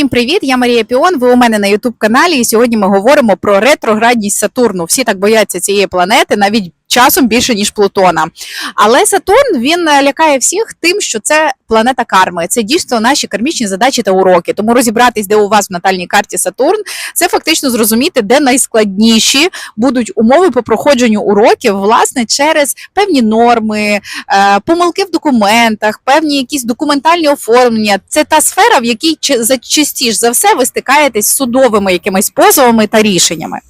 Всім привіт! Я Марія Піон. Ви у мене на Ютуб каналі. І сьогодні ми говоримо про ретроградність Сатурну. Всі так бояться цієї планети, навіть часом більше ніж Плутона. Але Сатурн він е, лякає всіх тим, що це планета карми. Це дійсно наші кармічні задачі та уроки. Тому розібратись, де у вас в натальній карті Сатурн, це фактично зрозуміти, де найскладніші будуть умови по проходженню уроків, власне, через певні норми, е, помилки в документах, певні якісь документальні оформлення. Це та сфера, в якій частіше за все ви стикаєтесь з судовими якимись позовами та рішеннями.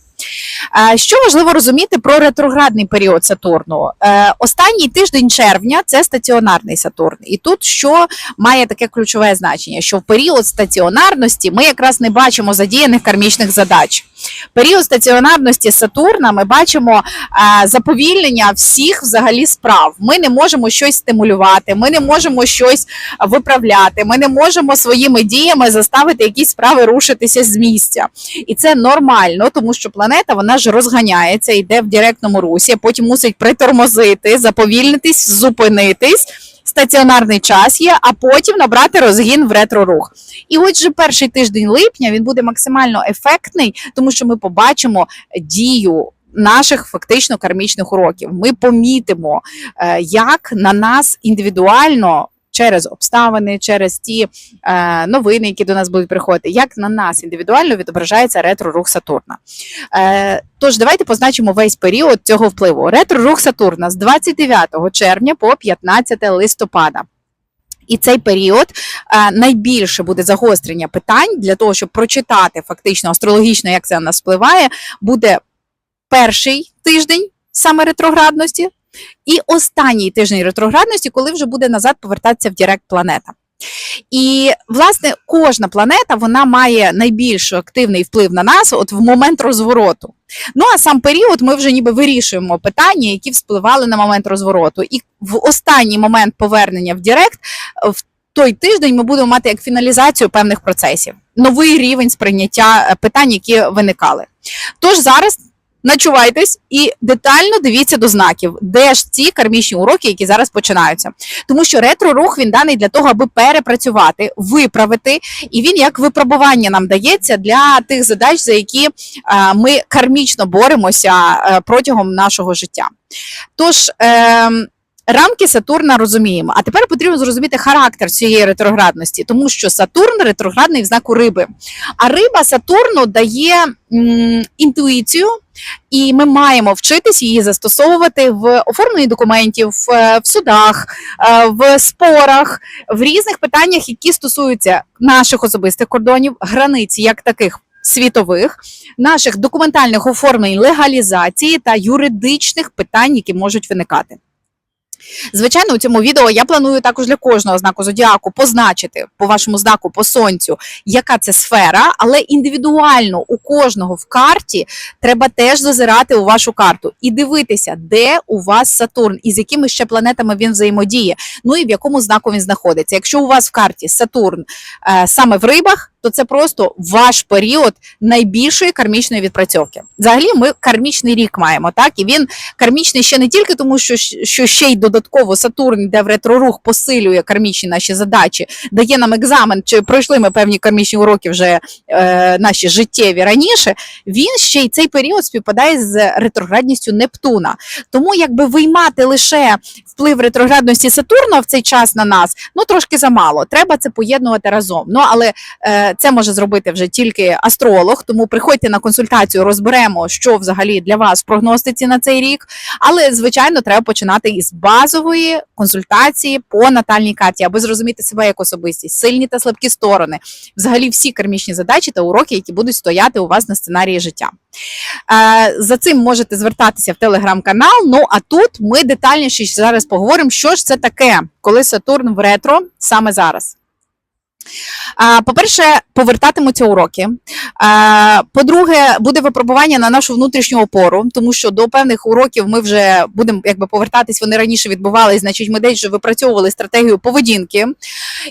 Е, Що важливо розуміти про ретроградний період Сатурну? Е, Останній тиждень червня це стаціонарний Сатурн, і тут що має таке ключове значення, що в період стаціонарності ми якраз не бачимо задіяних кармічних задач. Період стаціонарності Сатурна ми бачимо е, заповільнення всіх взагалі справ. Ми не можемо щось стимулювати, ми не можемо щось виправляти, ми не можемо своїми діями заставити якісь справи рушитися з місця. І це нормально, тому що планета вона ж розганяється, йде в директному русі, потім мусить притормозити, заповільнитись, зупинитись. Стаціонарний час є, а потім набрати розгін в ретро-рух. І отже, перший тиждень липня він буде максимально ефектний, тому що ми побачимо дію. Наших фактично кармічних уроків ми помітимо, е, як на нас індивідуально через обставини, через ті е, новини, які до нас будуть приходити, як на нас індивідуально відображається ретро-рух Сатурна. Е, тож давайте позначимо весь період цього впливу. Ретро-рух Сатурна з 29 червня по 15 листопада. І цей період е, найбільше буде загострення питань для того, щоб прочитати фактично астрологічно, як це на нас впливає, буде перший тиждень саме ретроградності, і останній тиждень ретроградності, коли вже буде назад повертатися в Директ планета. І власне кожна планета вона має найбільш активний вплив на нас от в момент розвороту. Ну а сам період ми вже ніби вирішуємо питання, які вспливали на момент розвороту. І в останній момент повернення в Директ в той тиждень ми будемо мати як фіналізацію певних процесів, новий рівень сприйняття е, питань, які виникали. Тож зараз начувайтесь і детально дивіться до знаків, де ж ці кармічні уроки, які зараз починаються. Тому що ретро-рух він даний для того, аби перепрацювати, виправити, і він як випробування нам дається для тих задач, за які ми кармічно боремося протягом нашого життя. Тож. Рамки Сатурна розуміємо. А тепер потрібно зрозуміти характер цієї ретроградності, тому що Сатурн ретроградний в знаку риби. А риба Сатурну дає м, інтуїцію, і ми маємо вчитись її застосовувати в оформленні документів, в, е, судах, е, в спорах, в різних питаннях, які стосуються наших особистих кордонів, границь як таких. Світових наших документальних оформлень легалізації та юридичних питань, які можуть виникати. Звичайно, у цьому відео я планую також для кожного знаку зодіаку позначити по вашому знаку по сонцю, яка це сфера, але індивідуально у кожного в карті треба теж зазирати у вашу карту і дивитися, де у вас Сатурн і з якими ще планетами він взаємодіє. Ну і в якому знаку він знаходиться. Якщо у вас в карті Сатурн е, саме в рибах. То це просто ваш період найбільшої кармічної відпрацьовки. Взагалі, ми кармічний рік маємо, так і він кармічний ще не тільки тому, що, що ще й додатково Сатурн йде в ретрорух, посилює кармічні наші задачі, дає нам екзамен, чи пройшли ми певні кармічні уроки вже е, наші життєві раніше. Він ще й цей період співпадає з ретроградністю Нептуна. Тому якби виймати лише вплив ретроградності Сатурна в цей час на нас, ну трошки замало. Треба це поєднувати разом. Ну але е, це може зробити вже тільки астролог. Тому приходьте на консультацію, розберемо, що взагалі для вас в прогностиці на цей рік. Але звичайно, треба починати із базової консультації по натальній карті, аби зрозуміти себе як особистість, сильні та слабкі сторони, взагалі всі кармічні задачі та уроки, які будуть стояти у вас на сценарії життя. Е, За цим можете звертатися в телеграм-канал. Ну а тут ми детальніше зараз поговоримо, що ж це таке, коли Сатурн в ретро саме зараз. По-перше, повертатимуться уроки. По-друге, буде випробування на нашу внутрішню опору, тому що до певних уроків ми вже будемо якби повертатись. Вони раніше відбувалися, значить, ми десь вже випрацьовували стратегію поведінки.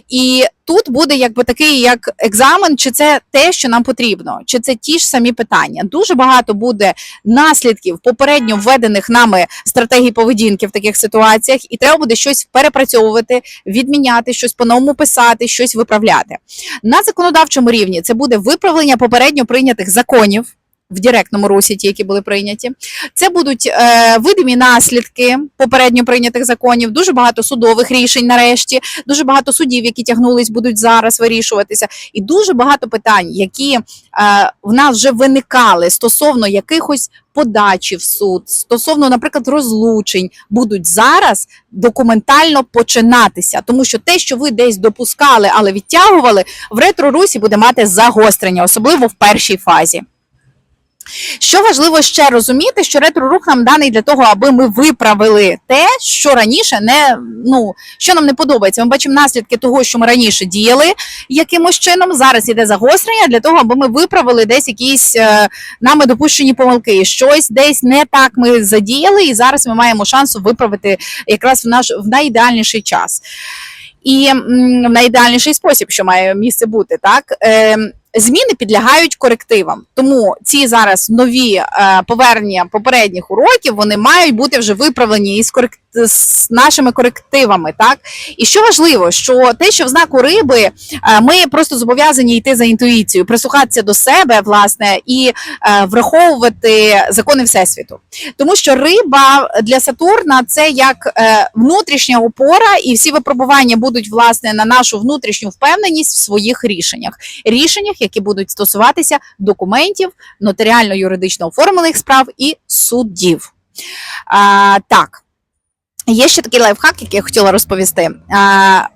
І тут буде якби такий як екзамен, чи це те, що нам потрібно, чи це ті ж самі питання. Дуже багато буде наслідків попередньо введених нами стратегій поведінки в таких ситуаціях, і треба буде щось перепрацьовувати, відміняти, щось по-новому писати, щось виправляти. На законодавчому рівні це буде виправлення попередньо прийнятих законів. В директному русі, ті, які були прийняті, це будуть е, видимі наслідки попередньо прийнятих законів. Дуже багато судових рішень. Нарешті дуже багато судів, які тягнулись, будуть зараз вирішуватися, і дуже багато питань, які е, в нас вже виникали стосовно якихось подачі в суд, стосовно, наприклад, розлучень, будуть зараз документально починатися, тому що те, що ви десь допускали, але відтягували, в ретро-русі буде мати загострення, особливо в першій фазі. Що важливо ще розуміти, що ретро-рух нам даний для того, аби ми виправили те, що раніше не ну що нам не подобається. Ми бачимо наслідки того, що ми раніше діяли якимось чином. Зараз іде загострення для того, аби ми виправили десь якісь е, нами допущені помилки. Щось десь не так ми задіяли, і зараз ми маємо шанс виправити якраз в наш в найідеальніший час. І в найідеальніший спосіб, що має місце бути, так е, зміни підлягають корективам. Тому ці зараз нові е, повернення попередніх уроків вони мають бути вже виправлені із корект... з нашими корективами. Так і що важливо, що те, що в знаку риби, е, ми просто зобов'язані йти за інтуїцією, прислухатися до себе, власне, і е, враховувати закони всесвіту. Тому що риба для Сатурна це як внутрішня опора, і всі випробування будуть власне на нашу внутрішню впевненість в своїх рішеннях, рішеннях, які будуть стосуватися документів, нотаріально-юридично оформлених справ і суддів. А, так. Є ще такий лайфхак, який я хотіла розповісти.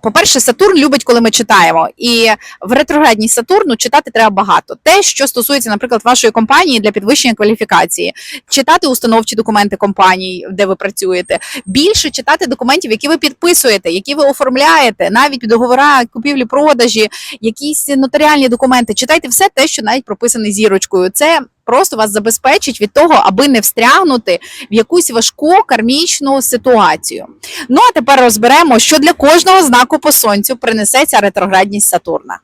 По-перше, Сатурн любить, коли ми читаємо. І в ретроградній Сатурну читати треба багато. Те, що стосується, наприклад, вашої компанії для підвищення кваліфікації, читати установчі документи компаній, де ви працюєте, більше читати документів, які ви підписуєте, які ви оформляєте, навіть договора купівлі-продажі, якісь нотаріальні документи. Читайте все те, що навіть прописане зірочкою. Це просто вас забезпечить від того, аби не встрягнути в якусь важку кармічну ситуацію. Ну а тепер розберемо, що для кожного знаку по сонцю принесе ця ретроградність Сатурна.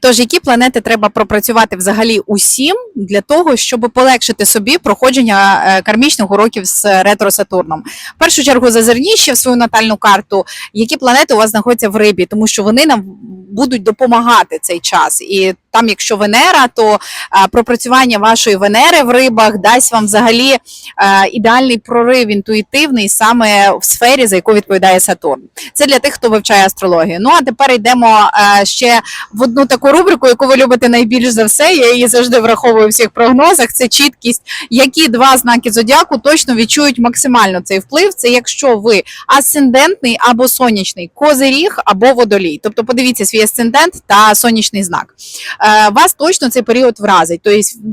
Тож, які планети треба пропрацювати взагалі усім для того, щоб полегшити собі проходження е, кармічних уроків з ретро Сатурном? В першу чергу зазирніть ще в свою натальну карту, які планети у вас знаходяться в рибі, тому що вони нам будуть допомагати цей час. І там, якщо Венера, то а, пропрацювання вашої Венери в рибах дасть вам взагалі а, ідеальний прорив інтуїтивний саме в сфері, за яку відповідає Сатурн. Це для тих, хто вивчає астрологію. Ну а тепер йдемо а, ще в одну таку рубрику, яку ви любите найбільш за все. Я її завжди враховую у всіх прогнозах. Це чіткість, які два знаки зодіаку точно відчують максимально цей вплив. Це якщо ви асцендентний або сонячний козиріг або водолій. Тобто, подивіться свій асцендент та сонячний знак. Е, Вас точно цей період вразить.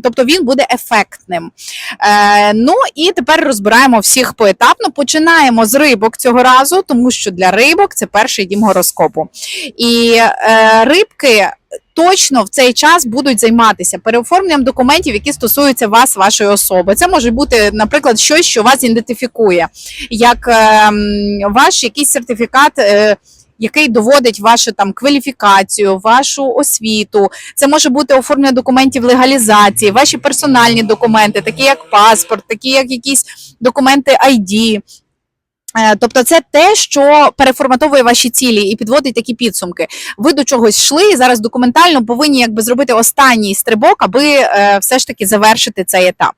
Тобто, він буде ефектним. Е, Ну і тепер розбираємо всіх поетапно. Починаємо з рибок цього разу, тому що для рибок це перший дім гороскопу. І е, рибки. Точно в цей час будуть займатися переоформленням документів, які стосуються вас, вашої особи. Це може бути, наприклад, щось, що вас ідентифікує, як е, ваш якийсь сертифікат. Е, який доводить вашу там кваліфікацію, вашу освіту. Це може бути оформлення документів легалізації, ваші персональні документи, такі як паспорт, такі як якісь документи ID. Е, Тобто це те, що переформатовує ваші цілі і підводить такі підсумки. Ви до чогось йшли і зараз документально повинні якби зробити останній стрибок, аби е, все ж таки завершити цей етап.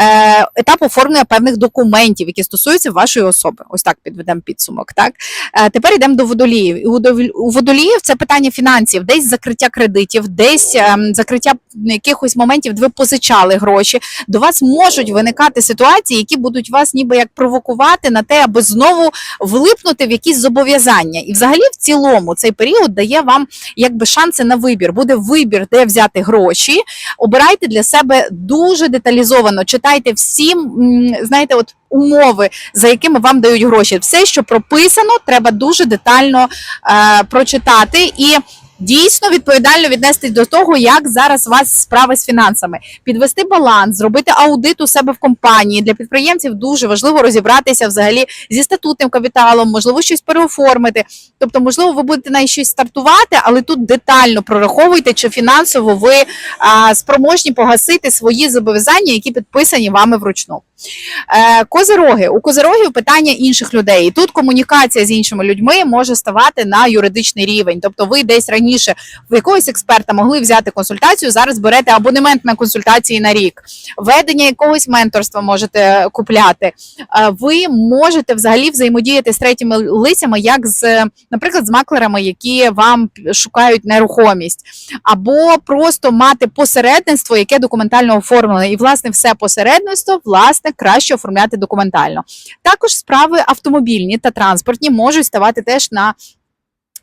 Е, етап оформлення певних документів, які стосуються вашої особи. Ось так підведемо підсумок. Так е, тепер йдемо до водоліїв. І у водоліїв це питання фінансів, десь закриття кредитів, десь ем, закриття якихось моментів, де ви позичали гроші. До вас можуть виникати ситуації, які будуть вас ніби як провокувати на те, аби знову влипнути в якісь зобов'язання. І взагалі, в цілому, цей період дає вам якби шанси на вибір. Буде вибір, де взяти гроші. Обирайте для себе дуже деталізовано. Читайте всі, знаєте, от. Умови, за якими вам дають гроші, все, що прописано, треба дуже детально е, прочитати і Дійсно відповідально віднестись до того, як зараз у вас справи з фінансами, підвести баланс, зробити аудит у себе в компанії. Для підприємців дуже важливо розібратися взагалі зі статутним капіталом, можливо, щось переоформити. Тобто, можливо, ви будете на щось стартувати, але тут детально прораховуйте, чи фінансово ви а, спроможні погасити свої зобов'язання, які підписані вами вручну. Е, Козироги у козирогів питання інших людей. І тут комунікація з іншими людьми може ставати на юридичний рівень. Тобто, ви десь раніше в якогось експерта могли взяти консультацію. Зараз берете абонемент на консультації на рік. Ведення якогось менторства можете купляти. Е, Ви можете взагалі взаємодіяти з третіми лицями, як з, наприклад, з маклерами, які вам шукають нерухомість, або просто мати посередництво, яке документально оформлене. І власне все посередництво власне краще оформляти документально. Також справи автомобільні та транспортні можуть ставати теж на.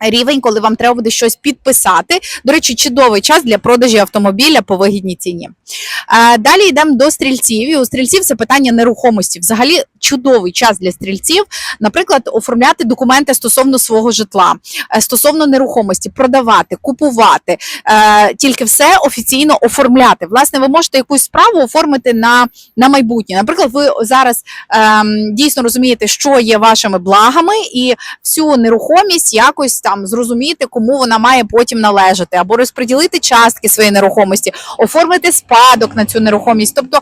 Рівень, коли вам треба буде щось підписати. До речі, чудовий час для продажі автомобіля по вигідній ціні. Далі йдемо до стрільців. І у стрільців це питання нерухомості. Взагалі чудовий час для стрільців, наприклад, оформляти документи стосовно свого житла, е, стосовно нерухомості, продавати, купувати, е, тільки все офіційно оформляти. Власне, ви можете якусь справу оформити на, на майбутнє. Наприклад, ви зараз ем, дійсно розумієте, що є вашими благами, і всю нерухомість якось там зрозуміти, кому вона має потім належати, або розподілити частки своєї нерухомості, оформити спадок на цю нерухомість. Тобто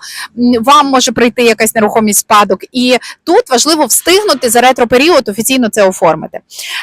вам може прийти якась нерухомість спадок, і тут важливо встигнути за ретроперіод офіційно це оформити.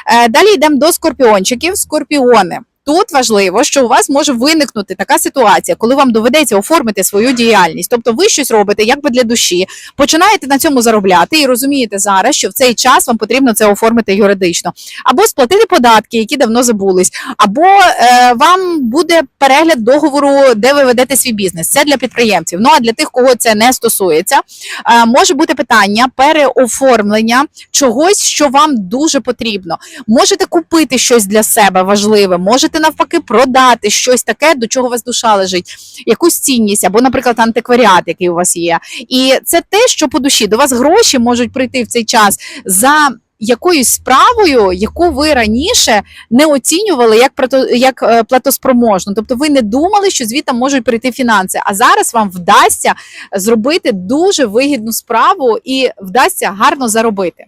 Е, Далі йдемо до скорпіончиків. Скорпіони. Тут важливо, що у вас може виникнути така ситуація, коли вам доведеться оформити свою діяльність. Тобто ви щось робите якби для душі, починаєте на цьому заробляти і розумієте зараз, що в цей час вам потрібно це оформити юридично, або сплатити податки, які давно забулись, або е, вам буде перегляд договору, де ви ведете свій бізнес. Це для підприємців. Ну а для тих, кого це не стосується, е, може бути питання переоформлення чогось, що вам дуже потрібно. Можете купити щось для себе важливе, можете навпаки продати щось таке, до чого у вас душа лежить, якусь цінність, або, наприклад, антикваріат, який у вас є. І це те, що по душі до вас гроші можуть прийти в цей час за. Якоюсь справою, яку ви раніше не оцінювали як як е, платоспроможну, тобто ви не думали, що звідти можуть прийти фінанси. А зараз вам вдасться зробити дуже вигідну справу і вдасться гарно заробити.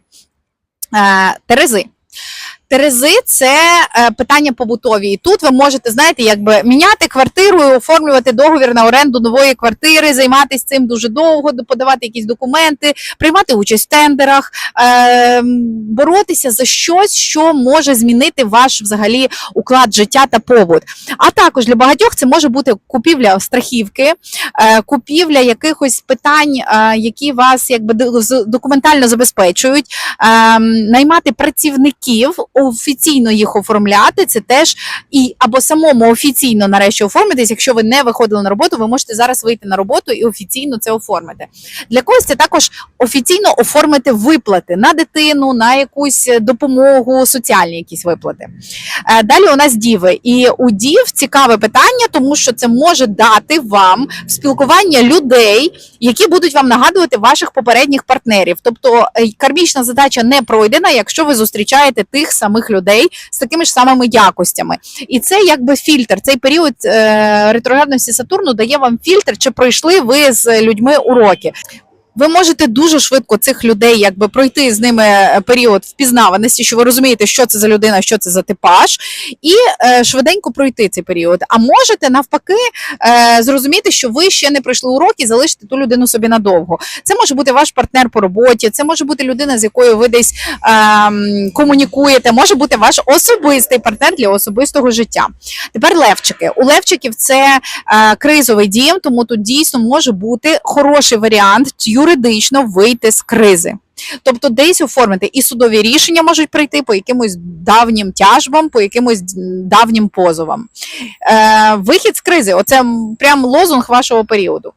Е, Терези. Терези це е, питання побутові. І тут ви можете, знаєте, якби міняти квартиру, і оформлювати договір на оренду нової квартири, займатися цим дуже довго, подавати якісь документи, приймати участь в тендерах, е, боротися за щось, що може змінити ваш взагалі уклад життя та побут. А також для багатьох це може бути купівля страхівки, е, купівля якихось питань, е, які вас якби документально забезпечують, ем, наймати працівників, офіційно їх оформляти. Це теж і або самому офіційно нарешті оформитись. Якщо ви не виходили на роботу, ви можете зараз вийти на роботу і офіційно це оформити. Для когось це також офіційно оформити виплати на дитину, на якусь допомогу, соціальні якісь виплати. Е, Далі у нас діви, і у дів цікаве питання, тому що це може дати вам спілкування людей, які будуть вам нагадувати ваших попередніх партнерів. Тобто е, кармічна задача не пройдена, якщо ви зустрічаєте тих самих людей з такими ж самими якостями. І це якби фільтр. Цей період е, ретроградності Сатурну дає вам фільтр, чи пройшли ви з людьми уроки. Ви можете дуже швидко цих людей якби пройти з ними е, період впізнаваності, що ви розумієте, що це за людина, що це за типаж, і е, швиденько пройти цей період. А можете навпаки е, зрозуміти, що ви ще не пройшли уроки, і залишити ту людину собі надовго. Це може бути ваш партнер по роботі, це може бути людина, з якою ви десь ем, комунікуєте, може бути ваш особистий партнер для особистого життя. Тепер левчики. У левчиків це е, кризовий дім, тому тут дійсно може бути хороший варіант юридично вийти з кризи. Тобто десь оформити і судові рішення можуть прийти по якимось давнім тяжбам, по якимось давнім позовам. Е, вихід з кризи оце прям лозунг вашого періоду.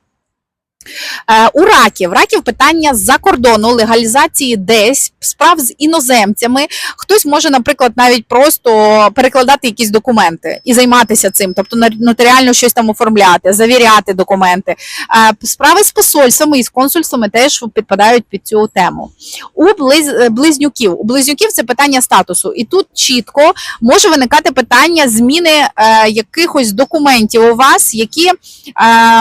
Е, у раків раків питання з-за кордону легалізації десь справ з іноземцями. Хтось може, наприклад, навіть просто перекладати якісь документи і займатися цим, тобто нотаріально щось там оформляти, завіряти документи. Е, Справи з посольствами і з консульствами теж підпадають під цю тему. У е, близнюків у близнюків це питання статусу, і тут чітко може виникати питання зміни якихось документів у вас, які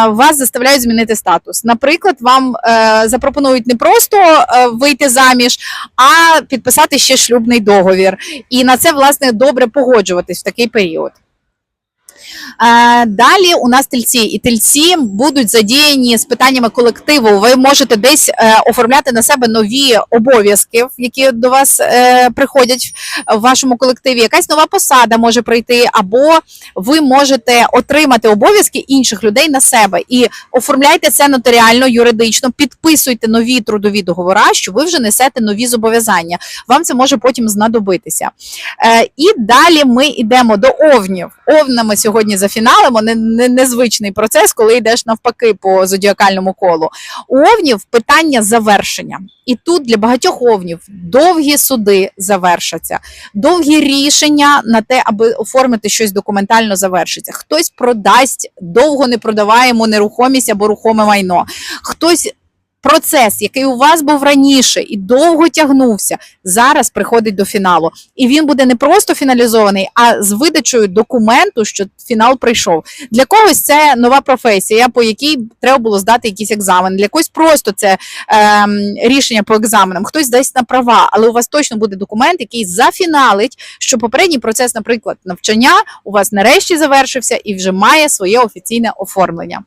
вас заставляють змінити статус. Наприклад, вам е, запропонують не просто е, вийти заміж, а підписати ще шлюбний договір. І на це власне добре погоджуватись в такий період. Далі у нас тельці, і тельці будуть задіяні з питаннями колективу. Ви можете десь е, оформляти на себе нові обов'язки, які до вас е, приходять в вашому колективі. Якась нова посада може прийти, або ви можете отримати обов'язки інших людей на себе і оформляйте це нотаріально, юридично, підписуйте нові трудові договори, що ви вже несете нові зобов'язання. Вам це може потім знадобитися. Е, і далі ми йдемо до овнів. Овнами сьогодні зафіналимо. Не, не, незвичний процес, коли йдеш навпаки по зодіакальному колу. У овнів питання завершення. І тут для багатьох овнів довгі суди завершаться, довгі рішення на те, аби оформити щось документально завершиться. Хтось продасть довго не продаваємо нерухомість або рухоме майно. Хтось процес, який у вас був раніше і довго тягнувся, зараз приходить до фіналу. І він буде не просто фіналізований, а з видачею документу, що фінал прийшов. Для когось це нова професія, по якій треба було здати якийсь екзамен. Для когось просто це ем, рішення по екзаменам. Хтось дасть на права, але у вас точно буде документ, який зафіналить, що попередній процес, наприклад, навчання у вас нарешті завершився і вже має своє офіційне оформлення.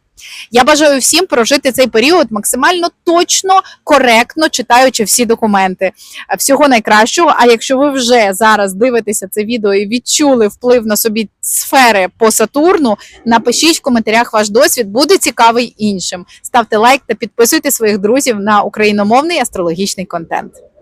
Я бажаю всім прожити цей період максимально точно, коректно читаючи всі документи. Е, Всього найкращого. А якщо ви вже зараз дивитеся це відео і відчули вплив на собі сфери по Сатурну, напишіть в коментарях ваш досвід, буде цікавий іншим. Ставте лайк та підписуйте своїх друзів на україномовний астрологічний контент.